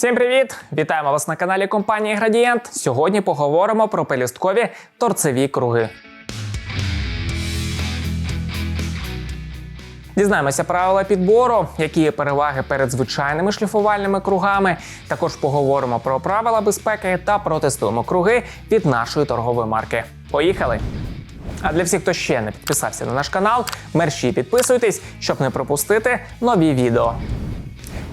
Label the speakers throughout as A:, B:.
A: Всім привіт! Вітаємо вас на каналі компанії Градієнт. Сьогодні поговоримо про пелюсткові торцеві круги. Дізнаємося правила підбору, які є переваги перед звичайними шліфувальними кругами. Також поговоримо про правила безпеки та протестуємо круги від нашої торгової марки. Поїхали! А для всіх, хто ще не підписався на наш канал, мерщі підписуйтесь, щоб не пропустити нові відео.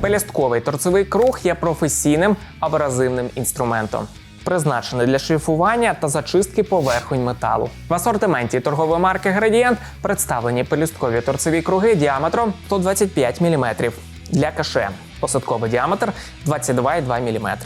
A: Пелюстковий торцевий круг є професійним абразивним інструментом, призначений для шліфування та зачистки поверхонь металу. В асортименті торгової марки Gradient представлені пелюсткові торцеві круги діаметром 125 мм для каше. Посадковий діаметр 22,2 мм.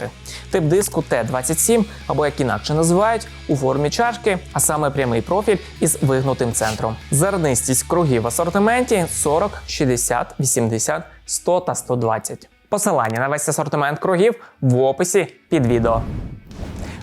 A: Тип диску Т27, або як інакше називають, у формі чашки, а саме прямий профіль із вигнутим центром. Зернистість кругів в асортименті 40, 60, 80, 100 та 120. Посилання на весь асортимент кругів в описі під відео.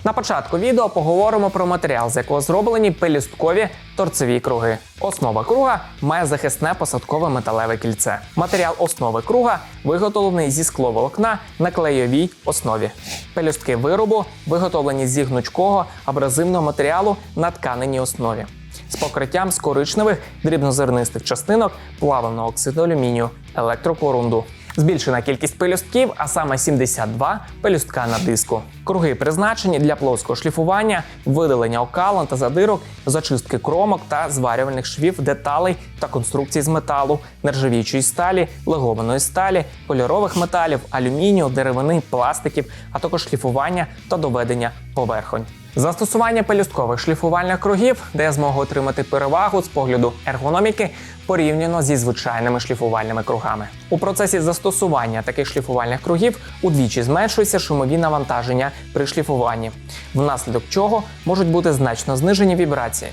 A: На початку відео поговоримо про матеріал, з якого зроблені пелюсткові торцеві круги. Основа круга має захисне посадкове металеве кільце. Матеріал основи круга виготовлений зі скловолокна на клейовій основі. Пелюстки виробу виготовлені зі гнучкого абразивного матеріалу на тканиній основі. З покриттям з коричневих дрібнозернистих частинок плавленого оксиду алюмінію, електрокорунду. Збільшена кількість пелюстків, а саме 72 пелюстка на диску. Круги призначені для плоского шліфування, видалення окалин та задирок, зачистки кромок та зварювальних швів, деталей та конструкцій з металу, нержавіючої сталі, легованої сталі, кольорових металів, алюмінію, деревини, пластиків, а також шліфування та доведення поверхонь. Застосування пелюсткових шліфувальних кругів дає змогу отримати перевагу з погляду ергономіки порівняно зі звичайними шліфувальними кругами. У процесі застосування таких шліфувальних кругів удвічі зменшується шумові навантаження при шліфуванні, внаслідок чого можуть бути значно знижені вібрації.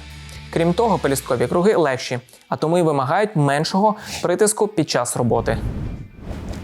A: Крім того, пелюсткові круги легші, а тому й вимагають меншого притиску під час роботи.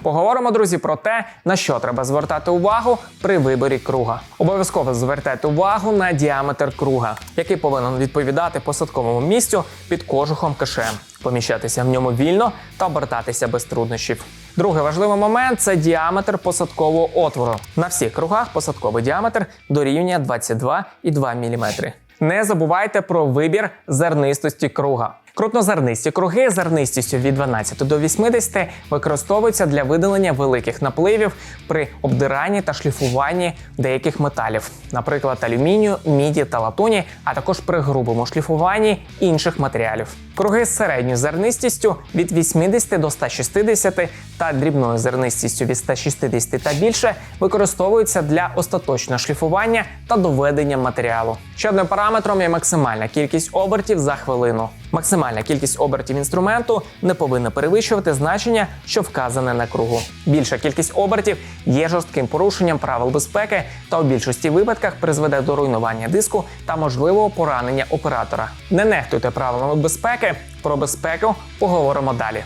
A: Поговоримо, друзі, про те, на що треба звертати увагу при виборі круга. Обов'язково звертайте увагу на діаметр круга, який повинен відповідати посадковому місцю під кожухом кашем, поміщатися в ньому вільно та обертатися без труднощів. Другий важливий момент це діаметр посадкового отвору. На всіх кругах посадковий діаметр дорівнює 22,2 мм. Не забувайте про вибір зернистості круга. Крупнозернисті круги зернистістю від 12 до 80 використовуються для видалення великих напливів при обдиранні та шліфуванні деяких металів, наприклад, алюмінію, міді та латуні, а також при грубому шліфуванні інших матеріалів. Круги з середньою зернистістю від 80 до 160 та дрібною зернистістю від 160 та більше використовуються для остаточного шліфування та доведення матеріалу. Ще одним параметром є максимальна кількість обертів за хвилину. Максимальна кількість обертів інструменту не повинна перевищувати значення, що вказане на кругу. Більша кількість обертів є жорстким порушенням правил безпеки та у більшості випадках призведе до руйнування диску та можливого поранення оператора. Не нехтуйте правилами безпеки. Про безпеку поговоримо далі.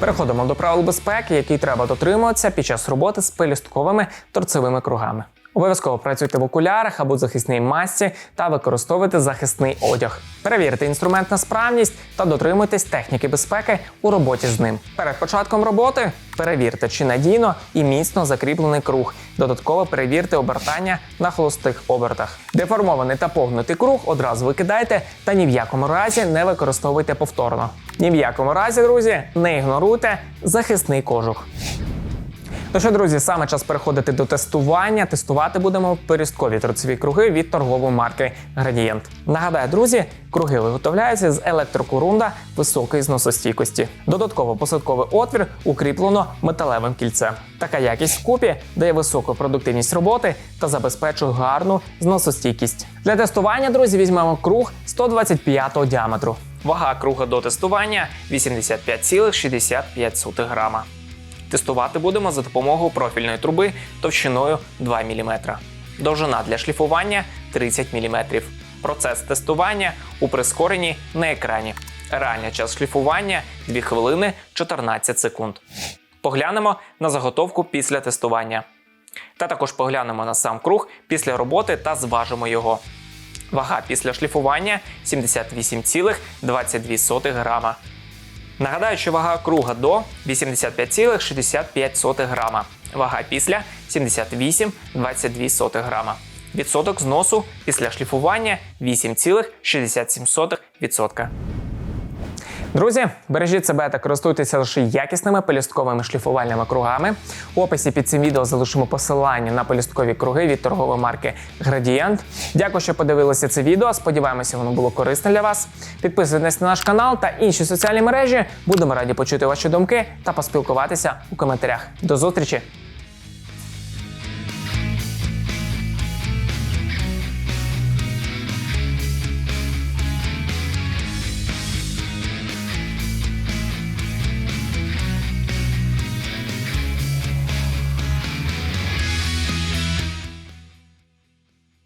A: Переходимо до правил безпеки, які треба дотримуватися під час роботи з пелюстковими торцевими кругами. Обов'язково працюйте в окулярах або захисній масці та використовуйте захисний одяг. Перевірте інструмент на справність та дотримуйтесь техніки безпеки у роботі з ним. Перед початком роботи перевірте, чи надійно і міцно закріплений круг. Додатково перевірте обертання на холостих обертах. Деформований та погнутий круг одразу викидайте та ні в якому разі не використовуйте повторно. Ні в якому разі, друзі, не ігноруйте захисний кожух. Ну що, друзі, саме час переходити до тестування. Тестувати будемо пелюсткові торцеві круги від торгової марки Gradient. Нагадаю, друзі, круги виготовляються з електрокорунда високої зносостійкості. Додатково посадковий отвір укріплено металевим кільцем. Така якість вкупі дає високу продуктивність роботи та забезпечує гарну зносостійкість. Для тестування, друзі, візьмемо круг 125 діаметру. Вага круга до тестування 85,65 грама. Тестувати будемо за допомогою профільної труби товщиною 2 мм. Довжина для шліфування 30 мм. Процес тестування у прискоренні на екрані. Реальний час шліфування 2 хвилини 14 секунд. Поглянемо на заготовку після тестування. Та також поглянемо на сам круг після роботи та зважимо його. Вага після шліфування 78,22 грама. Нагадаю, що вага круга до 85,65 грама. Вага після 78,22 грама. Відсоток зносу після шліфування 8,67%. Друзі, бережіть себе та користуйтеся лише якісними пелюстковими шліфувальними кругами. У описі під цим відео залишимо посилання на пелюсткові круги від торгової марки Gradient. Дякую, що подивилися це відео. Сподіваємося, воно було корисне для вас. Підписуйтесь на наш канал та інші соціальні мережі. Будемо раді почути ваші думки та поспілкуватися у коментарях. До зустрічі!